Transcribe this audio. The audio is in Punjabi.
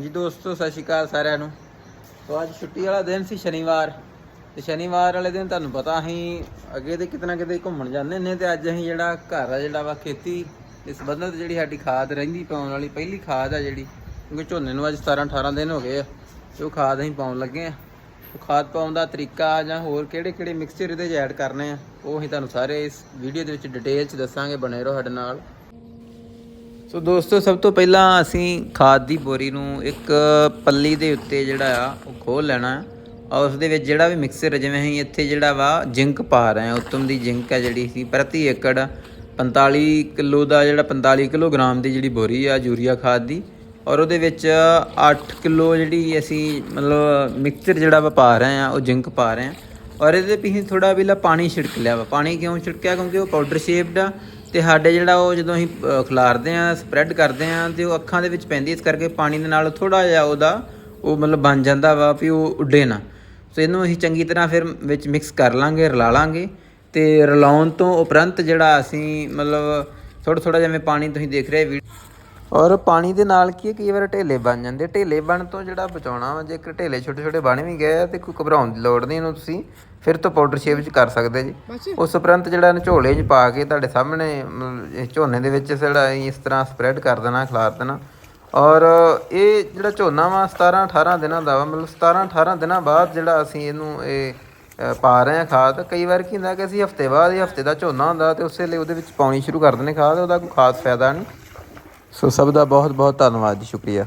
ਜੀ ਦੋਸਤੋ, ਸਤਿ ਸ਼੍ਰੀ ਅਕਾਲ ਸਾਰਿਆਂ ਨੂੰ। ਸੋ ਅੱਜ ਛੁੱਟੀ ਵਾਲਾ ਦਿਨ ਸੀ ਸ਼ਨੀਵਾਰ। ਤੇ ਸ਼ਨੀਵਾਰ ਵਾਲੇ ਦਿਨ ਤੁਹਾਨੂੰ ਪਤਾ ਅਸੀਂ ਅੱਗੇ ਤੇ ਕਿਤਨਾ ਕਿਤੇ ਘੁੰਮਣ ਜਾਂਦੇ ਨੇ ਤੇ ਅੱਜ ਅਸੀਂ ਜਿਹੜਾ ਘਰ ਆ ਜਿਹੜਾ ਵਾ ਖੇਤੀ ਇਸ ਸੰਬੰਧਤ ਜਿਹੜੀ ਸਾਡੀ ਖਾਦ ਰਹਿੰਦੀ ਪਾਉਣ ਵਾਲੀ, ਪਹਿਲੀ ਖਾਦ ਆ ਜਿਹੜੀ, ਕਿਉਂਕਿ ਝੋਨੇ ਨੂੰ ਅੱਜ 17 18 ਦਿਨ ਹੋ ਗਏ ਆ, ਤੇ ਉਹ ਖਾਦ ਅਸੀਂ ਪਾਉਣ ਲੱਗੇ ਆ ਉਹ ਖਾਦ ਪਾਉਣ ਦਾ ਤਰੀਕਾ ਜਾਂ ਹੋਰ ਕਿਹੜੇ ਕਿਹੜੇ ਮਿਕਸਚਰ ਇਹਦੇ 'ਚ ਐਡ ਕਰਨੇ ਆ, ਉਹ ਅਸੀਂ ਤੁਹਾਨੂੰ ਸਾਰੇ ਇਸ ਵੀਡੀਓ ਦੇ ਵਿੱਚ ਡਿਟੇਲ 'ਚ ਦੱਸਾਂਗੇ, ਬਣੇ ਰਹੋ ਸਾਡੇ ਨਾਲ। ਸੋ ਦੋਸਤੋ, ਸਭ ਤੋਂ ਪਹਿਲਾਂ ਅਸੀਂ ਖਾਦ ਦੀ ਬੋਰੀ ਨੂੰ ਇੱਕ ਪੱਲੀ ਦੇ ਉੱਤੇ ਜਿਹੜਾ ਆ, ਉਹ ਖੋਲ ਲੈਣਾ ਹੈ। ਔਰ ਉਸ ਦੇ ਵਿੱਚ ਜਿਹੜਾ ਵੀ ਮਿਕਸਰ ਜਿਵੇਂ ਅਸੀਂ ਇੱਥੇ ਜਿਹੜਾ ਵਾ, ਜਿੰਕ ਪਾ ਰਹੇ ਹਾਂ, ਉੱਤਮ ਦੀ ਜਿੰਕ ਹੈ ਜਿਹੜੀ ਸੀ, ਪ੍ਰਤੀ ਏਕੜ 45 ਕਿਲੋ ਦਾ ਜਿਹੜਾ 45 ਕਿਲੋਗ੍ਰਾਮ ਦੀ ਜਿਹੜੀ ਬੋਰੀ ਆ, ਯੂਰੀਆ ਖਾਦ ਦੀ। ਔਰ ਉਹਦੇ ਵਿੱਚ 8 ਕਿਲੋ ਜਿਹੜੀ ਅਸੀਂ ਮਤਲਬ ਮਿਕਸਚਰ ਜਿਹੜਾ ਵਾ ਪਾ ਰਹੇ ਹਾਂ, ਉਹ ਜਿੰਕ ਪਾ ਰਹੇ ਹਾਂ। ਔਰ ਇਹਦੇ ਵੀ ਥੋੜਾ ਵੀ ਲਾ ਪਾਣੀ ਛਿੜਕ ਲਿਆ ਵਾ। ਪਾਣੀ ਕਿਉਂ ਛਿੜਕਿਆ? ਕਿਉਂਕਿ ਉਹ ਪਾਊਡਰ ਸ਼ੇਪਡ ਆ। ਤੇ ਸਾਡੇ ਜਿਹੜਾ ਉਹ ਜਦੋਂ ਅਸੀਂ ਅ, ਖਿਲਾਰਦੇ ਆ ਸਪਰੈਡ ਕਰਦੇ ਆ ਤੇ ਉਹ ਅੱਖਾਂ ਦੇ ਵਿੱਚ ਪੈਂਦੀ ਇਸ ਕਰਕੇ ਪਾਣੀ ਦੇ ਨਾਲ ਥੋੜਾ ਜਿਹਾ ਉਹਦਾ ਉਹ ਮਤਲਬ ਬਣ ਜਾਂਦਾ ਵਾ ਵੀ ਉਹ ਉੱਡੇ ਨਾ। ਸੋ ਇਹਨੂੰ ਅਸੀਂ ਚੰਗੀ ਤਰ੍ਹਾਂ ਫਿਰ ਵਿੱਚ ਮਿਕਸ ਕਰ ਲਾਂਗੇ ਰਲਾ ਲਾਂਗੇ ਤੇ ਰਲਾਉਣ ਤੋਂ ਉਪਰੰਤ ਜਿਹੜਾ ਅਸੀਂ ਮਤਲਬ ਥੋੜਾ ਥੋੜਾ ਜਿਵੇਂ ਪਾਣੀ ਤੁਸੀਂ ਦੇਖ ਰਹੇ ਵੀਡੀਓ ਔਰ ਪਾਣੀ ਦੇ ਨਾਲ ਕੀ ਹੈ ਕਈ ਵਾਰ ਢੇਲੇ ਬਣ ਜਾਂਦੇ ਢੇਲੇ ਬਣ ਤੋਂ ਜਿਹੜਾ ਬਚਾਉਣਾ ਵਾ ਜੇਕਰ ਢੇਲੇ ਛੋਟੇ ਛੋਟੇ ਬਣ ਵੀ ਗਏ ਆ ਤੇ ਕੋਈ ਘਬਰਾਉਣ ਦੀ ਲੋੜ ਨਹੀਂ ਇਹਨੂੰ ਤੁਸੀਂ ਫਿਰ ਤੋਂ ਪਾਊਡਰ ਸ਼ੇਪ 'ਚ ਕਰ ਸਕਦੇ ਜੀ। ਉਸ ਉਪਰੰਤ ਜਿਹੜਾ ਝੋਲੇ 'ਚ ਪਾ ਕੇ ਤੁਹਾਡੇ ਸਾਹਮਣੇ ਝੋਨੇ ਦੇ ਵਿੱਚ ਜਿਹੜਾ ਇਸ ਤਰ੍ਹਾਂ ਸਪਰੈਡ ਕਰ ਦੇਣਾ ਖਿਲਾਰ ਦੇਣਾ। ਔਰ ਇਹ ਜਿਹੜਾ ਝੋਨਾ ਵਾ 17 18 ਦਿਨਾਂ ਦਾ ਵਾ ਮਤਲਬ 17 18 ਦਿਨਾਂ ਬਾਅਦ ਜਿਹੜਾ ਅਸੀਂ ਇਹਨੂੰ ਇਹ ਪਾ ਰਹੇ ਹਾਂ ਖਾਦ ਕਈ ਵਾਰ ਕੀ ਹੁੰਦਾ ਕਿ ਅਸੀਂ ਹਫ਼ਤੇ ਬਾਅਦ ਇਹ ਹਫ਼ਤੇ ਦਾ ਝੋਨਾ ਹੁੰਦਾ ਤੇ ਉਸੇ ਲਈ ਉਹਦੇ ਵਿੱਚ ਪਾਉਣੀ ਸ਼ੁਰੂ ਕਰ ਦਿੰਦੇ ਖਾਦ ਉਹਦਾ ਕੋਈ ਖਾਸ ਫਾਇਦਾ ਨਹੀਂ। ਸੋ ਸਭ ਦਾ ਬਹੁਤ ਬਹੁਤ ਧੰਨਵਾਦ ਜੀ ਸ਼ੁਕਰੀਆ।